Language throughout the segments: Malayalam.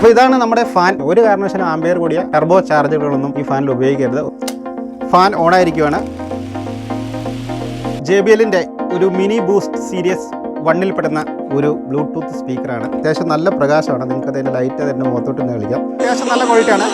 അപ്പോൾ ഇതാണ് നമ്മുടെ ഫാൻ ഒരു കാരണവശാലും ആംബിയർ കൂടിയ ടർബോ ചാർജറുകളൊന്നും ഈ ഫാനിൽ ഉപയോഗിക്കരുത്. ഫാൻ ഓൺ ആയിരിക്കുവാണ്. ജെ ബി എല്ലിന്റെ ഒരു മിനി ബൂസ്റ്റ് സീരീസ് വണ്ണിൽ പെടുന്ന ഒരു ബ്ലൂടൂത്ത് സ്പീക്കറാണ് അത്യാവശ്യം നല്ല പ്രകാശമാണ്. നിങ്ങൾക്ക് അതിന്റെ ലൈറ്റ് തന്നെ മുഖത്തോട്ട് തന്നെ കളിക്കാം. അത്യാവശ്യം നല്ല ക്വാളിറ്റിയാണ്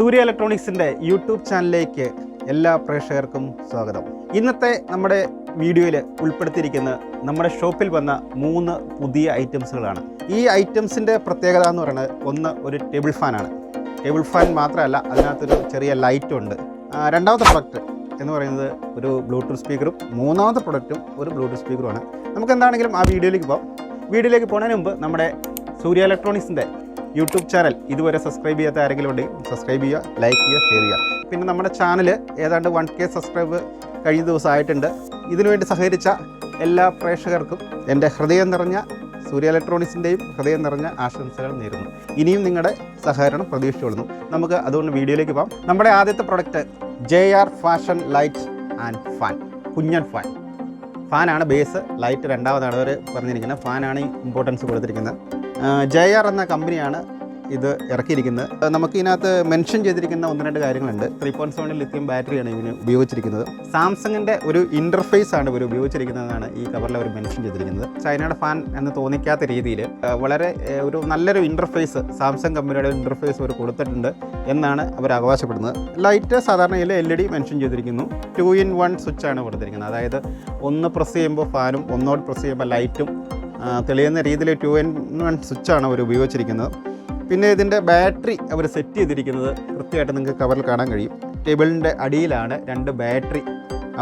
സൂര്യ ഇലക്ട്രോണിക്സിന്റെ യൂട്യൂബ് ചാനലിലേക്ക് എല്ലാ പ്രേക്ഷകർക്കും സ്വാഗതം. ഇന്നത്തെ നമ്മുടെ വീഡിയോയിൽ ഉൾപ്പെടുത്തിയിരിക്കുന്ന നമ്മുടെ ഷോപ്പിൽ വന്ന മൂന്ന് പുതിയ ഐറ്റംസുകളാണ്. ഈ ഐറ്റംസിന്റെ പ്രത്യേകത എന്ന് പറയുന്നത് ഒന്ന് ഒരു ടേബിൾ ഫാനാണ് ടേബിൾ ഫാൻ മാത്രമല്ല അതിനകത്തൊരു ചെറിയ ലൈറ്റും ഉണ്ട്. രണ്ടാമത്തെ പ്രൊഡക്റ്റ് എന്ന് പറയുന്നത് ഒരു ബ്ലൂടൂത്ത് സ്പീക്കറും മൂന്നാമത്തെ പ്രൊഡക്റ്റും ഒരു ബ്ലൂടൂത്ത് സ്പീക്കറുമാണ്. നമുക്ക് എന്താണെങ്കിലും ആ വീഡിയോയിലേക്ക് പോകാം വീഡിയോയിലേക്ക് പോകുന്നതിന് മുമ്പ് നമ്മുടെ സൂര്യ ഇലക്ട്രോണിക്സിന്റെ യൂട്യൂബ് ചാനൽ ഇതുവരെ സബ്സ്ക്രൈബ് ചെയ്യാത്ത ആരെങ്കിലും ഉണ്ടെങ്കിൽ സബ്സ്ക്രൈബ് ചെയ്യുക ലൈക്ക് ചെയ്യുക ഷെയർ ചെയ്യുക. പിന്നെ നമ്മുടെ ചാനൽ ഏതാണ്ട് വൺ കെ സബ്സ്ക്രൈബ് കഴിഞ്ഞ ദിവസമായിട്ടുണ്ട് ഇതിനുവേണ്ടി സഹകരിച്ച എല്ലാ പ്രേക്ഷകർക്കും എന്റെ ഹൃദയം നിറഞ്ഞ സൂര്യ ഇലക്ട്രോണിക്സിന്റെയും ഹൃദയം നിറഞ്ഞ ആശംസകൾ നേരുന്നു. ഇനിയും നിങ്ങളുടെ സഹകരണം പ്രതീക്ഷിച്ചുകൊള്ളുന്നു നമുക്ക് അതുകൊണ്ട് വീഡിയോയിലേക്ക് പോകാം. നമ്മുടെ ആദ്യത്തെ product J R fashion light and fan Kunjan fan ഫാനാണ് ബേസ് ലൈറ്റ് രണ്ടാമതാണ്. അവർ പറഞ്ഞിരിക്കുന്നത് ഫാനാണ് ഇമ്പോർട്ടൻസ് കൊടുത്തിരിക്കുന്നത്. ജെ ആർ എന്ന കമ്പനിയാണ് ഇത് ഇറക്കിയിരിക്കുന്നത്. നമുക്ക് ഇതിനകത്ത് മെൻഷൻ ചെയ്തിരിക്കുന്ന ഒന്ന് രണ്ട് കാര്യങ്ങളുണ്ട്. ത്രീ പോയിന്റ് സെവൻ ലിത്യം ബാറ്ററിയാണ് ഇതിന് ഉപയോഗിച്ചിരിക്കുന്നത്. സാംസങ്ങിന്റെ ഒരു ഇന്റർഫേസ് ആണ് ഇവർ ഉപയോഗിച്ചിരിക്കുന്നതെന്നാണ് ഈ കവറിൽ അവർ മെൻഷൻ ചെയ്തിരിക്കുന്നത്. ചൈനയുടെ ഫാൻ എന്ന് തോന്നിക്കാത്ത രീതിയിൽ വളരെ ഒരു നല്ലൊരു ഇന്റർഫേസ് സാംസങ് കമ്പനിയുടെ ഇന്റർഫേസ് അവർ കൊടുത്തിട്ടുണ്ട് എന്നാണ് അവർ അവകാശപ്പെടുന്നത്. ലൈറ്റ് സാധാരണയിൽ എൽ ഇ ഡി മെൻഷൻ ചെയ്തിരിക്കുന്നു. ടു ഇൻ വൺ സ്വിച്ച് ആണ് കൊടുത്തിരിക്കുന്നത്. അതായത് ഒന്ന് പ്രസ് ചെയ്യുമ്പോൾ ഫാനും ഒന്നോട് പ്രസ് ചെയ്യുമ്പോൾ ലൈറ്റും തെളിയുന്ന രീതിയിൽ ടു എൻ വൺ സ്വിച്ചാണ് അവർ ഉപയോഗിച്ചിരിക്കുന്നത്. പിന്നെ ഇതിന്റെ ബാറ്ററി അവർ സെറ്റ് ചെയ്തിരിക്കുന്നത് കൃത്യമായിട്ട് നിങ്ങൾക്ക് കവറിൽ കാണാൻ കഴിയും. ടേബിളിന്റെ അടിയിലാണ് രണ്ട് ബാറ്ററി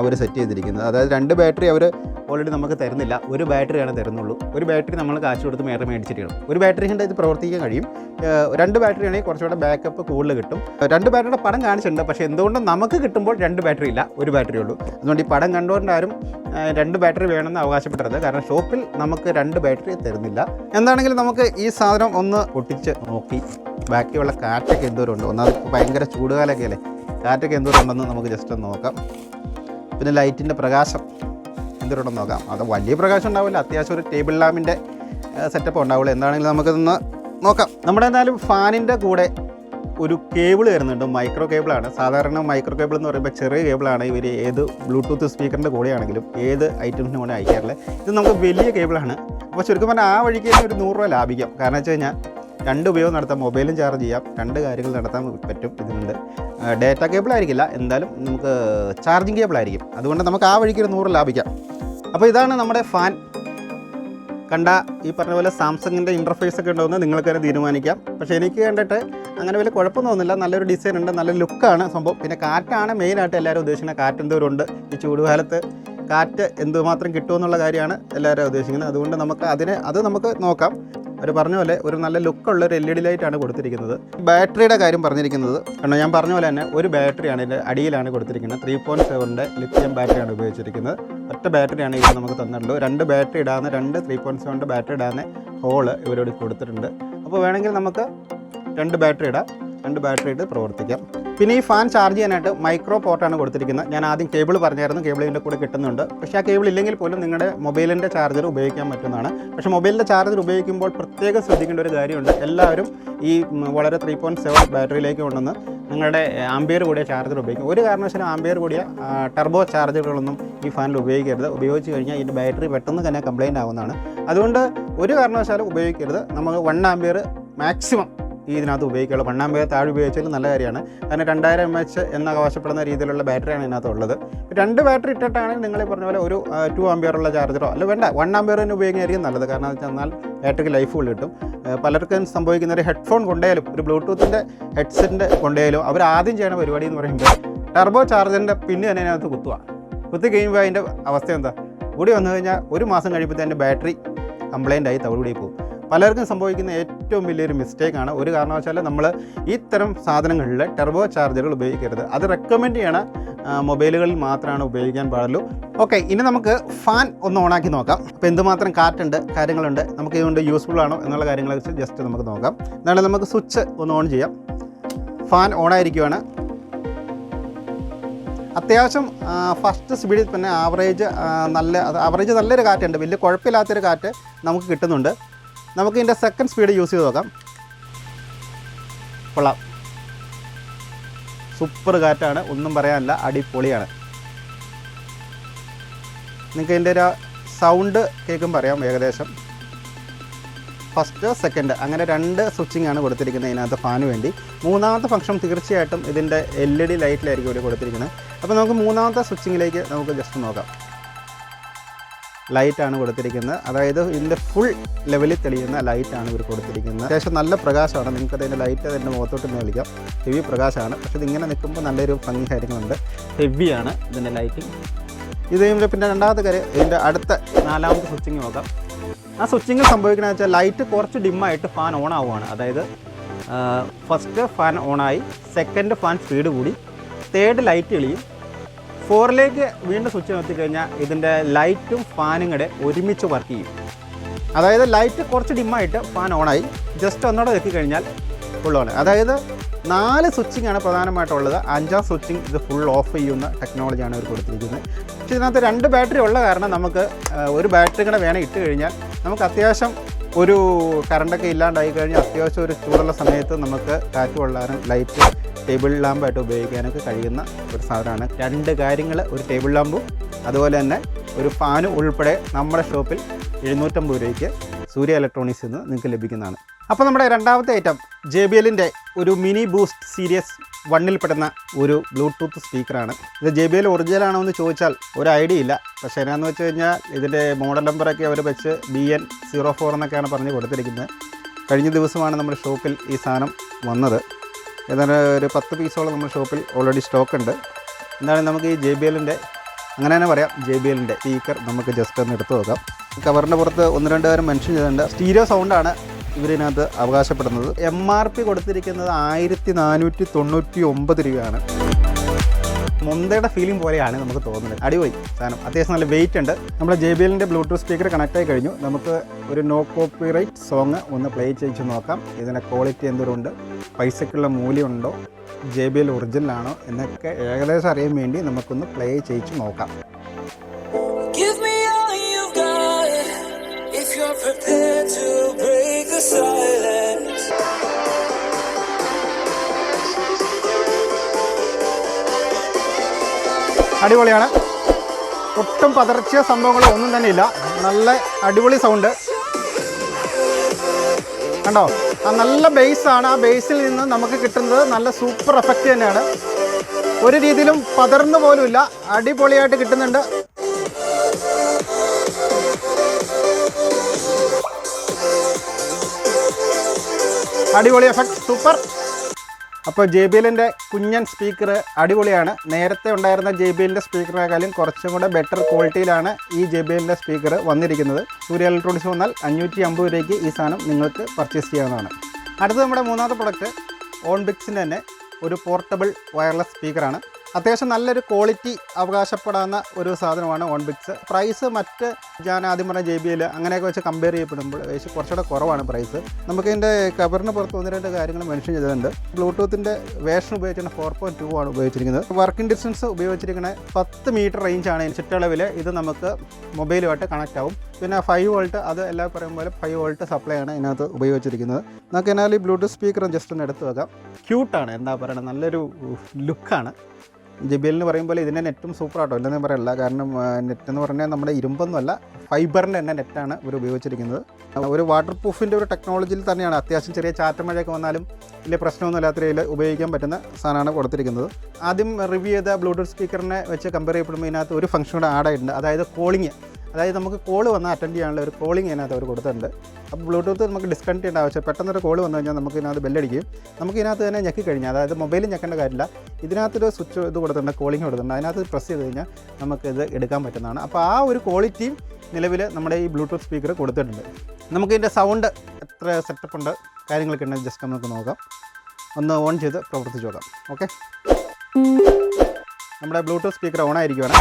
അവർ സെറ്റ് ചെയ്തിരിക്കുന്നത്. അതായത് രണ്ട് ബാറ്ററി അവർ ഓൾറെഡി നമുക്ക് തരുന്നില്ല. ഒരു ബാറ്ററിയാണ് തരുന്നുള്ളൂ. ഒരു ബാറ്ററി നമ്മൾ കാശ് കൊടുത്ത് മേറെ മേടിച്ചിട്ട് ഒരു ബാറ്ററി കൊണ്ട് ഇത് പ്രവർത്തിക്കാൻ കഴിയും. രണ്ട് ബാറ്ററി ആണെങ്കിൽ കുറച്ചുകൂടെ ബാക്കപ്പ് കൂടുതൽ കിട്ടും. രണ്ട് ബാറ്ററിയുടെ പടം കാണിച്ചിട്ടുണ്ട്. പക്ഷേ എന്തുകൊണ്ടും നമുക്ക് കിട്ടുമ്പോൾ രണ്ട് ബാറ്ററി ഇല്ല. ഒരു ബാറ്ററി ഉള്ളൂ. അതുകൊണ്ട് ഈ പടം കണ്ടുകൊണ്ട് ആരും രണ്ട് ബാറ്ററി വേണമെന്ന് അവകാശപ്പെട്ടത് കാരണം ഷോപ്പിൽ നമുക്ക് രണ്ട് ബാറ്ററി തരുന്നില്ല. എന്താണെങ്കിലും നമുക്ക് ഈ സാധനം ഒന്ന് പൊട്ടിച്ച് നോക്കി. ബാക്കിയുള്ള കാറ്റൊക്കെ എന്തോരം ഉണ്ട് ഒന്നാമത് ഭയങ്കര ചൂടുകാലൊക്കെ അല്ലേ കാറ്റൊക്കെ എന്തോരം ഉണ്ടെന്ന് നമുക്ക് ജസ്റ്റ് ഒന്ന് നോക്കാം. പിന്നെ ലൈറ്റിന്റെ പ്രകാശം. എന്തോരം നോക്കാം. അത് വലിയ പ്രകാശം ഉണ്ടാവില്ല. അത്യാവശ്യം ഒരു ടേബിൾ ലാമ്പിന്റെ സെറ്റപ്പ് ഉണ്ടാവുള്ളൂ. എന്താണെങ്കിലും നമുക്കിതൊന്ന് നോക്കാം. നമ്മുടെ എന്തായാലും ഫാനിന്റെ കൂടെ ഒരു കേബിൾ വരുന്നുണ്ട്. മൈക്രോ കേബിളാണ് സാധാരണ മൈക്രോ കേബിൾ എന്ന് പറയുമ്പോൾ ചെറിയ കേബിളാണ് ഇവർ ഏത് ബ്ലൂടൂത്ത് സ്പീക്കറിന്റെ കൂടെയാണെങ്കിലും ഏത് ഐറ്റംസിനും കൂടെ അയക്കാറുള്ളത് ഇത് നമുക്ക് വലിയ കേബിളാണ് അപ്പോൾ ചുരുക്കം പറഞ്ഞാൽ ആ വഴിക്ക് തന്നെ ഒരു നൂറ് രൂപ ലാഭിക്കാം. കാരണം വെച്ച് കഴിഞ്ഞാൽ രണ്ട് ഉപയോഗം നടത്താം. മൊബൈലും ചാർജ് ചെയ്യാം. രണ്ട് കാര്യങ്ങൾ നടത്താൻ പറ്റും ഇതിനുണ്ട്. ഡേറ്റ കേബിൾ ആയിരിക്കില്ല. എന്തായാലും നമുക്ക് ചാർജിങ് കേബിൾ ആയിരിക്കും. അതുകൊണ്ട് നമുക്ക് ആ വഴിക്ക് ഒരു നൂറ് ലാഭിക്കാം. അപ്പോൾ ഇതാണ് നമ്മുടെ ഫാൻ. കണ്ട ഈ പറഞ്ഞ പോലെ സാംസങ്ങിന്റെ ഇന്റർഫേസ് ഒക്കെ ഉണ്ടോയെന്ന് നിങ്ങൾക്ക് തന്നെ തീരുമാനിക്കാം. പക്ഷേ എനിക്ക് കണ്ടിട്ട് അങ്ങനെ വലിയ കുഴപ്പം തോന്നുന്നില്ല. നല്ലൊരു ഡിസൈൻ ഉണ്ട് നല്ല ലുക്കാണ് സംഭവം. പിന്നെ കാറ്റാണ് മെയിനായിട്ട് എല്ലാവരും ഉദ്ദേശിക്കുന്നത് കാറ്റ് എന്തോരം ഉണ്ട് ഈ ചൂടുകാലത്ത് കാറ്റ് എന്തുമാത്രം കിട്ടുമെന്നുള്ള കാര്യമാണ് എല്ലാവരും ഉദ്ദേശിക്കുന്നത്. അതുകൊണ്ട് നമുക്ക് അതിനെ അത് നമുക്ക് നോക്കാം. അവർ പറഞ്ഞ പോലെ ഒരു നല്ല ലുക്കുള്ള ഒരു എൽ ഇ ഡി ലൈറ്റാണ് കൊടുത്തിരിക്കുന്നത്. ബാറ്ററിയുടെ കാര്യം പറഞ്ഞിരിക്കുന്നത് കാരണം ഞാൻ പറഞ്ഞ പോലെ തന്നെ ഒരു ബാറ്ററിയാണ് ഇതിന്റെ അടിയിലാണ് കൊടുത്തിരിക്കുന്നത്. ത്രീ പോയിന്റ് സെവന്റെ ലിത്യം ബാറ്ററിയാണ് ഉപയോഗിച്ചിരിക്കുന്നത്. ഒറ്റ ബാറ്ററിയാണ് ഇവർ നമുക്ക് തന്നിട്ടുള്ളൂ രണ്ട് ബാറ്ററി ഇടാവുന്ന രണ്ട് ത്രീ പോയിന്റ് സെവന്റെ ബാറ്ററി ഇടാവുന്ന ഹോൾ ഇവരോട് കൊടുത്തിട്ടുണ്ട്. അപ്പോൾ വേണമെങ്കിൽ നമുക്ക് രണ്ട് ബാറ്ററി ഇടാം. രണ്ട് ബാറ്ററി ഇട്ട് പ്രവർത്തിക്കാം. പിന്നെ ഈ ഫാൻ ചാർജ് ചെയ്യാനായിട്ട് മൈക്രോ പോർട്ടാണ് കൊടുത്തിരിക്കുന്നത്. ഞാൻ ആദ്യം കേബിൾ പറഞ്ഞായിരുന്നു. കേബിൾ ഇതിന്റെ കൂടെ കിട്ടുന്നുണ്ട്. പക്ഷേ ആ കേബിൾ ഇല്ലെങ്കിൽ പോലും നിങ്ങളുടെ മൊബൈലിന്റെ ചാർജർ ഉപയോഗിക്കാൻ പറ്റുന്നതാണ്. പക്ഷേ മൊബൈലിന്റെ ചാർജർ ഉപയോഗിക്കുമ്പോൾ പ്രത്യേകം ശ്രദ്ധിക്കേണ്ട ഒരു കാര്യമുണ്ട്. എല്ലാവരും ഈ വളരെ ത്രീ പോയിന്റ് സെവൻ ബാറ്ററിയിലേക്ക് കൊണ്ടുവന്ന് നിങ്ങളുടെ ആംബിയർ കൂടിയ ചാർജർ ഉപയോഗിക്കും. ഒരു കാരണവശാലും ആംബിയർ കൂടിയ ടർബോ ചാർജറുകളൊന്നും ഈ ഫാനിൽ ഉപയോഗിക്കരുത്. ഉപയോഗിച്ച് കഴിഞ്ഞാൽ ഇതിന്റെ ബാറ്ററി പെട്ടെന്ന് തന്നെ കംപ്ലൈന്റ് ആവുന്നതാണ്. അതുകൊണ്ട് ഒരു കാരണവശാലും ഉപയോഗിക്കരുത്. നമുക്ക് വൺ ആംബിയർ മാക്സിമം ഈ ഇതിനകത്ത് ഉപയോഗിക്കുകയുള്ളൂ ആംബിയർ താഴെ ഉപയോഗിച്ചാലും നല്ല കാര്യമാണ്. കാരണം രണ്ടായിരം എം എച്ച് എന്ന് അവകാശപ്പെടുന്ന രീതിയിലുള്ള ബാറ്ററിയാണ് ഇതിനകത്ത് ഉള്ളത്. രണ്ട് ബാറ്ററി ഇട്ടിട്ടാണെങ്കിൽ നിങ്ങൾ പറഞ്ഞ പോലെ ഒരു ടു ആമ്പിയറുള്ള ചാർജറോ അല്ല വേണ്ട വൺ ആമ്പിയർ തന്നെ ഉപയോഗിക്കുന്നതായിരിക്കും നല്ലത്. കാരണം എന്ന് വെച്ചാൽ ബാറ്ററിക്ക് ലൈഫ് കിട്ടും. പലർക്കും സംഭവിക്കുന്ന ഒരു ഹെഡ്ഫോൺ കൊണ്ടുപോയാലും ഒരു ബ്ലൂടൂത്തിന്റെ ഹെഡ്സെറ്റിന്റെ കൊണ്ടുപോയാലും അവർ ആദ്യം ചെയ്യുന്ന പരിപാടി എന്ന് പറയുമ്പോൾ ടർബോ ചാർജറിന്റെ പിന്നെ തന്നെ അതിനകത്ത് കുത്തുക. കുത്തി കഴിയുമ്പോൾ അതിന്റെ അവസ്ഥ എന്താ? കൂടി വന്നു കഴിഞ്ഞാൽ ഒരു മാസം കഴിയുമ്പോൾ തന്നെ ബാറ്ററി കംപ്ലൈന്റ് ആയി തവിടുകൂടി പോകും. പലർക്കും സംഭവിക്കുന്ന ഏറ്റവും വലിയൊരു മിസ്റ്റേക്കാണ് ഒരു കാരണവശാലും നമ്മൾ ഇത്തരം സാധനങ്ങളിൽ ടെർബോ ചാർജറുകൾ ഉപയോഗിക്കരുത്. അത് റെക്കമെൻഡ് ചെയ്യണ മൊബൈലുകളിൽ മാത്രമാണ് ഉപയോഗിക്കാൻ പാടുള്ളൂ. ഓക്കെ ഇനി നമുക്ക് ഫാൻ ഒന്ന് ഓണാക്കി നോക്കാം. അപ്പോൾ എന്തുമാത്രം കാറ്റുണ്ട് കാര്യങ്ങളുണ്ട് നമുക്ക് ഇതുകൊണ്ട് യൂസ്ഫുൾ ആണോ എന്നുള്ള കാര്യങ്ങളെ വെച്ച് ജസ്റ്റ് നമുക്ക് നോക്കാം. എന്നാലും നമുക്ക് സ്വിച്ച് ഒന്ന് ഓൺ ചെയ്യാം. ഫാൻ ഓൺ ആയിരിക്കുവാണ്. അത്യാവശ്യം ഫസ്റ്റ് സ്പീഡിൽ തന്നെ ആവറേജ് നല്ല ആവറേജ് നല്ലൊരു കാറ്റുണ്ട്. വലിയ കുഴപ്പമില്ലാത്തൊരു കാറ്റ് നമുക്ക് കിട്ടുന്നുണ്ട്. നമുക്ക് ഇതിന്റെ സെക്കൻഡ് സ്പീഡ് യൂസ് ചെയ്ത് നോക്കാം. കൊള്ളാം. സൂപ്പർ കാറ്റാണ്. ഒന്നും പറയാനില്ല. അടിപൊളിയാണ്. നിങ്ങൾക്ക് ഇതിന്റെ ഒരു സൗണ്ട് കേൾക്കുമ്പോൾ അറിയാം ഏകദേശം. ഫസ്റ്റ് സെക്കൻഡ് അങ്ങനെ രണ്ട് സ്വിച്ചിങ് ആണ് കൊടുത്തിരിക്കുന്നത് ഇതിനകത്ത് ഫാന് വേണ്ടി. മൂന്നാമത്തെ ഫംഗ്ഷൻ തീർച്ചയായിട്ടും ഇതിന്റെ എൽ ഇ ഡി ലൈറ്റിലായിരിക്കും ഇവിടെ കൊടുത്തിരിക്കുന്നത്. അപ്പോൾ നമുക്ക് മൂന്നാമത്തെ സ്വിച്ചിങ്ങിലേക്ക് നമുക്ക് ജസ്റ്റ് നോക്കാം. ലൈറ്റാണ് കൊടുത്തിരിക്കുന്നത്. അതായത് ഇതിന്റെ ഫുൾ ലെവലിൽ തെളിയുന്ന ലൈറ്റാണ് ഇവർ കൊടുത്തിരിക്കുന്നത്. അത്യാവശ്യം നല്ല പ്രകാശമാണ്. നിങ്ങൾക്ക് അതിന്റെ ലൈറ്റ് അതിന്റെ മുഖത്തോട്ട് കളിക്കാം ഹെവി പ്രകാശമാണ്. പക്ഷേ ഇതിങ്ങനെ നിൽക്കുമ്പോൾ നല്ലൊരു ഭംഗി കാര്യങ്ങളുണ്ട്. ഹെവിയാണ് ഇതിന്റെ ലൈറ്റിംഗ് ഇത് കഴിയുമ്പോൾ പിന്നെ രണ്ടാമത്തെ കാര്യം ഇതിന്റെ അടുത്ത നാലാമത്തെ സ്വിച്ചിങ് നോക്കാം. ആ സ്വിച്ചിങ്ങിൽ സംഭവിക്കുന്നത് വെച്ചാൽ ലൈറ്റ് കുറച്ച് ഡിമ്മായിട്ട് ഫാൻ ഓൺ ആവുകയാണ്. അതായത് ഫസ്റ്റ് ഫാൻ ഓണായി സെക്കൻഡ് ഫാൻ സ്പീഡ് കൂടി തേർഡ് ലൈറ്റ് എളിയും ഫോറിലേക്ക് വീണ്ടും സ്വിച്ച് നിർത്തി കഴിഞ്ഞാൽ ഇതിന്റെ ലൈറ്റും ഫാനും കൂടെ ഒരുമിച്ച് വർക്ക് ചെയ്യും. അതായത് ലൈറ്റ് കുറച്ച് ഡിമ്മായിട്ട് ഫാൻ ഓണായി ജസ്റ്റ് ഒന്നോടെ വെക്കി കഴിഞ്ഞാൽ ഫുൾ ഓൺ അതായത് നാല് സ്വിച്ചിങ് ആണ് പ്രധാനമായിട്ടുള്ളത്. അഞ്ചാം സ്വിച്ചിങ് ഇത് ഫുൾ ഓഫ് ചെയ്യുന്ന ടെക്നോളജിയാണ് അവർ കൊടുത്തിരിക്കുന്നത്. പക്ഷേ ഇതിനകത്ത് രണ്ട് ബാറ്ററി ഉള്ള കാരണം നമുക്ക് ഒരു ബാറ്ററി കൂടെ വേണം ഇട്ട് കഴിഞ്ഞാൽ നമുക്ക് അത്യാവശ്യം ഒരു കറണ്ടൊക്കെ ഇല്ലാണ്ടായി കഴിഞ്ഞാൽ അത്യാവശ്യം ഒരു ചൂടുള്ള സമയത്ത് നമുക്ക് കാറ്റ് കൊള്ളാനും ലൈറ്റ് ടേബിൾ ലാമ്പായിട്ട് ഉപയോഗിക്കാനൊക്കെ കഴിയുന്ന ഒരു സാധനമാണ്. രണ്ട് കാര്യങ്ങൾ ഒരു ടേബിൾ ലാമ്പും അതുപോലെ തന്നെ ഒരു ഫാനും ഉൾപ്പെടെ നമ്മുടെ ഷോപ്പിൽ എഴുന്നൂറ്റമ്പത് രൂപയ്ക്ക് സൂര്യ ഇലക്ട്രോണിക്സിൽ നിന്ന് നിങ്ങൾക്ക് ലഭിക്കുന്നതാണ്. അപ്പോൾ നമ്മുടെ രണ്ടാമത്തെ ഐറ്റം ജെ ബി എല്ലിന്റെ ഒരു മിനി ബൂസ്റ്റ് സീരീസ് വണ്ണിൽപ്പെടുന്ന ഒരു ബ്ലൂടൂത്ത് സ്പീക്കറാണ്. ഇത് ജെ ബി എൽ ഒറിജിനൽ ആണോ എന്ന് ചോദിച്ചാൽ ഒരു ഐഡിയ ഇല്ല. പക്ഷേ എന്നാന്ന് വെച്ച് കഴിഞ്ഞാൽ ഇതിന്റെ മോഡൽ നമ്പറൊക്കെ അവർ വെച്ച് ബി എൻ സീറോ ഫോർ എന്നൊക്കെയാണ് പറഞ്ഞ് കൊടുത്തിരിക്കുന്നത്. കഴിഞ്ഞ ദിവസമാണ് നമ്മുടെ ഷോപ്പിൽ ഈ സാധനം വന്നത്. ഏതാണ്ട് ഒരു പത്ത് പീസോളം നമ്മുടെ ഷോപ്പിൽ ഓൾറെഡി സ്റ്റോക്ക് ഉണ്ട്. എന്താണ് നമുക്ക് ഈ ജെ ബി എല്ലിന്റെ അങ്ങനെ തന്നെ പറയാം ജെ ബി എല്ലിന്റെ സ്പീക്കർ നമുക്ക് ജസ്റ്റ് ഒന്ന് എടുത്തു നോക്കാം. കവറിന്റെ പുറത്ത് ഒന്ന് രണ്ട് പേരും മെൻഷൻ ചെയ്തിട്ടുണ്ട്. സ്റ്റീരിയോ സൗണ്ടാണ് ഇവരിനകത്ത് അവകാശപ്പെടുന്നത്. എം ആർ പി കൊടുത്തിരിക്കുന്നത് ആയിരത്തി നാനൂറ്റി തൊണ്ണൂറ്റി ഒമ്പത് രൂപയാണ്. മൊന്തയുടെ ഫീലിംഗ് പോലെയാണ് നമുക്ക് തോന്നുന്നത്. അടിപൊളി സാധനം. അത്യാവശ്യം നല്ല വെയിറ്റ് ഉണ്ട്. നമ്മുടെ ജെ ബി എല്ലിന്റെ ബ്ലൂടൂത്ത് സ്പീക്കർ കണക്ട് ആയി കഴിഞ്ഞു. നമുക്ക് ഒരു നോ കോപ്പിറൈറ്റ് സോങ് ഒന്ന് പ്ലേ ചെയ്ത് നോക്കാം. ഇതിന്റെ ക്വാളിറ്റി എന്തോരുണ്ട്? പൈസക്കുള്ള മൂല്യമുണ്ടോ? ജെ ബി എൽ ഒറിജിനലാണോ എന്നൊക്കെ ഏകദേശം അറിയാൻ വേണ്ടി നമുക്കൊന്ന് പ്ലേ ചെയ്ത് നോക്കാം. Prepared to break the silence. അടിപൊളിയാണ്. ഒട്ടും പതർച്ച സംഭവങ്ങളോ ഒന്നും തന്നെ ഇല്ല. നല്ല അടിപൊളി സൗണ്ട് കണ്ടോ? ആ നല്ല ബേസ് ആണ്. ആ ബേസിൽ നിന്ന് നമുക്ക് കിട്ടുന്നത് നല്ല സൂപ്പർ എഫക്റ്റ് തന്നെയാണ്. ഒരു രീതിയിലും പതർന്നു പോലുമില്ല. അടിപൊളിയായിട്ട് കിട്ടുന്നുണ്ട്. അടിപൊളി എഫക്റ്റ് സൂപ്പർ അപ്പോൾ ജെ ബി എല്ലിന്റെ കുഞ്ഞൻ സ്പീക്കർ അടിപൊളിയാണ്. നേരത്തെ ഉണ്ടായിരുന്ന ജെ ബി എല്ലിന്റെ സ്പീക്കറിനേക്കാളും കുറച്ചും കൂടെ ബെറ്റർ ക്വാളിറ്റിയിലാണ് ഈ ജെ ബി എല്ലിന്റെ സ്പീക്കർ വന്നിരിക്കുന്നത്. സൂര്യ ഇലക്ട്രോണിക്സ് വന്നാൽ അഞ്ഞൂറ്റി അമ്പത് രൂപയ്ക്ക് ഈ സാധനം നിങ്ങൾക്ക് പർച്ചേസ് ചെയ്യാവുന്നതാണ്. അടുത്തത് നമ്മുടെ മൂന്നാമത്തെ പ്രൊഡക്റ്റ് ഓൺ ബിക്സിന്റെ തന്നെ ഒരു പോർട്ടബിൾ വയർലെസ് സ്പീക്കറാണ് അത്യാവശ്യം നല്ലൊരു ക്വാളിറ്റി അവകാശപ്പെടാവുന്ന ഒരു സാധനമാണ് ഓൺ ബിക്സ് പ്രൈസ് മറ്റ് ഞാൻ ആദ്യം പറഞ്ഞ ജെ ബി എൽ അങ്ങനെയൊക്കെ വെച്ച് കമ്പയർ ചെയ്യപ്പെടുമ്പോൾ ഏകദേശം കുറച്ചുകൂടെ കുറവാണ് പ്രൈസ് നമുക്ക് ഇതിന്റെ കവറിന് പുറത്ത് ഒന്ന് രണ്ട് കാര്യങ്ങൾ മെൻഷൻ ചെയ്തിട്ടുണ്ട്. ബ്ലൂടൂത്തിന്റെ വേഷൻ ഉപയോഗിച്ചിട്ട് ഫോർ പോയിന്റ് ടു ആണ് ഉപയോഗിച്ചിരിക്കുന്നത്. വർക്കിംഗ് ഡിസ്റ്റൻസ് ഉപയോഗിച്ചിരിക്കുന്ന പത്ത് മീറ്റർ റേഞ്ചാണ് ചുറ്റളവിൽ ഇത് നമുക്ക് മൊബൈലുമായിട്ട് കണക്റ്റ് ആവും. പിന്നെ ഫൈവ് വോൾട്ട് അത് എല്ലാ പറയും പോലെ ഫൈവ് വോൾട്ട് സപ്ലൈ ആണ് ഇതിനകത്ത് ഉപയോഗിച്ചിരിക്കുന്നത്. നമുക്ക് എന്നാൽ ഈ ബ്ലൂടൂത്ത് സ്പീക്കറും ജസ്റ്റ് ഒന്ന് എടുത്ത് വെക്കാം. ക്യൂട്ടാണ് എന്താ പറയുക നല്ലൊരു ലുക്കാണ് ജബിയലിന് പറയുമ്പോൾ ഇതിന്റെ നെറ്റും സൂപ്പർ ആട്ടോ ഇല്ലെന്ന് പറയല്ല. കാരണം നെറ്റ് എന്ന് പറഞ്ഞാൽ നമ്മുടെ ഇരുമ്പൊന്നുമല്ല ഫൈബറിന്റെ തന്നെ നെറ്റാണ് ഇവർ ഉപയോഗിച്ചിരിക്കുന്നത്. ഒരു വാട്ടർ പ്രൂഫിന്റെ ഒരു ടെക്നോളജിയിൽ തന്നെയാണ് അത്യാവശ്യം ചെറിയ ചാറ്റ മഴയൊക്കെ വന്നാലും വലിയ പ്രശ്നമൊന്നും ഇല്ലാത്ത രീതിയിൽ ഉപയോഗിക്കാൻ പറ്റുന്ന സാധനമാണ് കൊടുത്തിരിക്കുന്നത്. ആദ്യം റിവ്യൂ ചെയ്ത ബ്ലൂടൂത്ത് സ്പീക്കറിനെ വെച്ച് കമ്പയർ ചെയ്യപ്പെടുമ്പോൾ ഇതിനകത്ത് ഒരു ഫംഗ്ഷൻ കൂടെ ആഡ് ആയിട്ടുണ്ട്. അതായത് കോളിങ് അതായത് നമുക്ക് കോൾ വന്നാൽ അറ്റൻഡ് ചെയ്യാനുള്ള ഒരു കോളിംഗ് അതിനകത്ത് അവർ കൊടുത്തിട്ടുണ്ട്. അപ്പോൾ ബ്ലൂടൂത്ത് നമുക്ക് ഡിസ്കണക്ട് ചെയ്യേണ്ട ആവശ്യം പെട്ടെന്നൊരു കോൾ വന്നു കഴിഞ്ഞാൽ നമുക്ക് ഇതിനകത്ത് ബെല്ലടിക്കും നമുക്ക് ഇതിനകത്ത് തന്നെ ഞെക്കി കഴിഞ്ഞാൽ അതായത് മൊബൈലിൽ ഞെക്കേണ്ട കാര്യമില്ല ഇതിനകത്തൊരു സ്വിച്ച് ഇത് കൊടുത്തിട്ടുണ്ട് കോളിംഗ് കൊടുത്തിട്ടുണ്ട് അതിനകത്ത് പ്രസ് ചെയ്ത് കഴിഞ്ഞാൽ നമുക്കിത് എടുക്കാൻ പറ്റുന്നതാണ്. അപ്പോൾ ആ ഒരു ക്വാളിറ്റിയും നിലവിൽ നമ്മുടെ ഈ ബ്ലൂടൂത്ത് സ്പീക്കർ കൊടുത്തിട്ടുണ്ട്. നമുക്ക് നമുക്കിതിന്റെ സൗണ്ട് എത്ര സെറ്റപ്പ് ഉണ്ട് കാര്യങ്ങളൊക്കെ ഉണ്ടെങ്കിൽ ജസ്റ്റ് നമുക്ക് നോക്കാം. ഒന്ന് ഓൺ ചെയ്ത് പ്രവർത്തിച്ച് നോക്കാം. ഓക്കെ നമ്മുടെ ബ്ലൂടൂത്ത് സ്പീക്കർ ഓൺ ആയിരിക്കുവാണ്.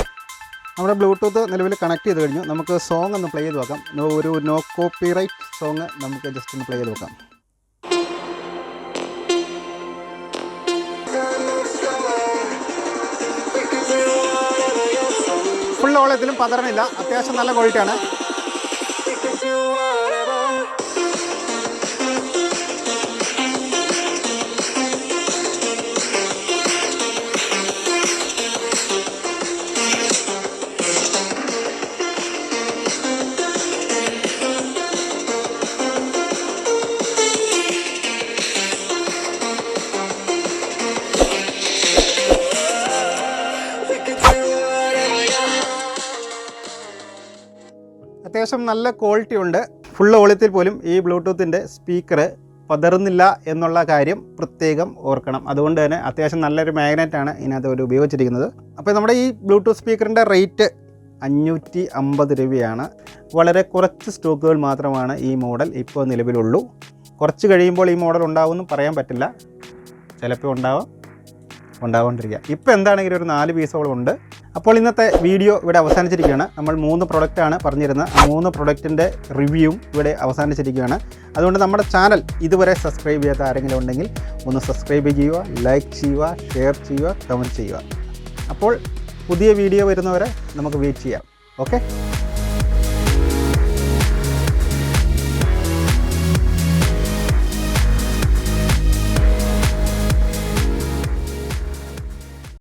നമ്മുടെ ബ്ലൂടൂത്ത് നിലവിൽ കണക്ട് ചെയ്ത് കഴിഞ്ഞു. നമുക്ക് സോങ് ഒന്ന് പ്ലേ ചെയ്ത് നോക്കാം. ഒരു നോ കോപ്പിറൈറ്റ് സോങ് നമുക്ക് ജസ്റ്റ് ഒന്ന് പ്ലേ ചെയ്ത് നോക്കാം. ഫുൾ ഓളത്തിലും പതറണില്ല അത്യാവശ്യം നല്ല ക്വാളിറ്റിയാണ് അത്യാവശ്യം നല്ല ക്വാളിറ്റി ഉണ്ട്. ഫുൾ ഓളിത്തിൽ പോലും ഈ ബ്ലൂടൂത്തിന്റെ സ്പീക്കർ പതറുന്നില്ല എന്നുള്ള കാര്യം പ്രത്യേകം ഓർക്കണം. അതുകൊണ്ട് തന്നെ അത്യാവശ്യം നല്ലൊരു മാഗ്നറ്റാണ് ഇതിനകത്ത് ഒരു ഉപയോഗിച്ചിരിക്കുന്നത്. അപ്പോൾ നമ്മുടെ ഈ ബ്ലൂടൂത്ത് സ്പീക്കറിന്റെ റേറ്റ് അഞ്ഞൂറ്റി അമ്പത് രൂപയാണ്. വളരെ കുറച്ച് സ്റ്റോക്കുകൾ മാത്രമാണ് ഈ മോഡൽ ഇപ്പോൾ നിലവിലുള്ളൂ. കുറച്ച് കഴിയുമ്പോൾ ഈ മോഡൽ ഉണ്ടാവുമെന്ന് പറയാൻ പറ്റില്ല. ചിലപ്പോൾ ഉണ്ടാവാം. ഉണ്ടാവാണ്ടിരിക്കുക ഇപ്പോൾ എന്താണെങ്കിലും ഒരു നാല് പീസോളം ഉണ്ട്. അപ്പോൾ ഇന്നത്തെ വീഡിയോ ഇവിടെ അവസാനിച്ചിരിക്കുകയാണ്. നമ്മൾ മൂന്ന് പ്രൊഡക്റ്റാണ് പറഞ്ഞിരുന്നത്. ആ മൂന്ന് പ്രൊഡക്റ്റിന്റെ റിവ്യൂവും ഇവിടെ അവസാനിച്ചിരിക്കുകയാണ്. അതുകൊണ്ട് നമ്മുടെ ചാനൽ ഇതുവരെ സബ്സ്ക്രൈബ് ചെയ്യാത്ത ആരെങ്കിലും ഉണ്ടെങ്കിൽ ഒന്ന് സബ്സ്ക്രൈബ് ചെയ്യുക ലൈക്ക് ചെയ്യുക ഷെയർ ചെയ്യുക കമന്റ് ചെയ്യുക. അപ്പോൾ പുതിയ വീഡിയോ വരുന്നവരെ നമുക്ക് വെയിറ്റ് ചെയ്യാം. ഓക്കെ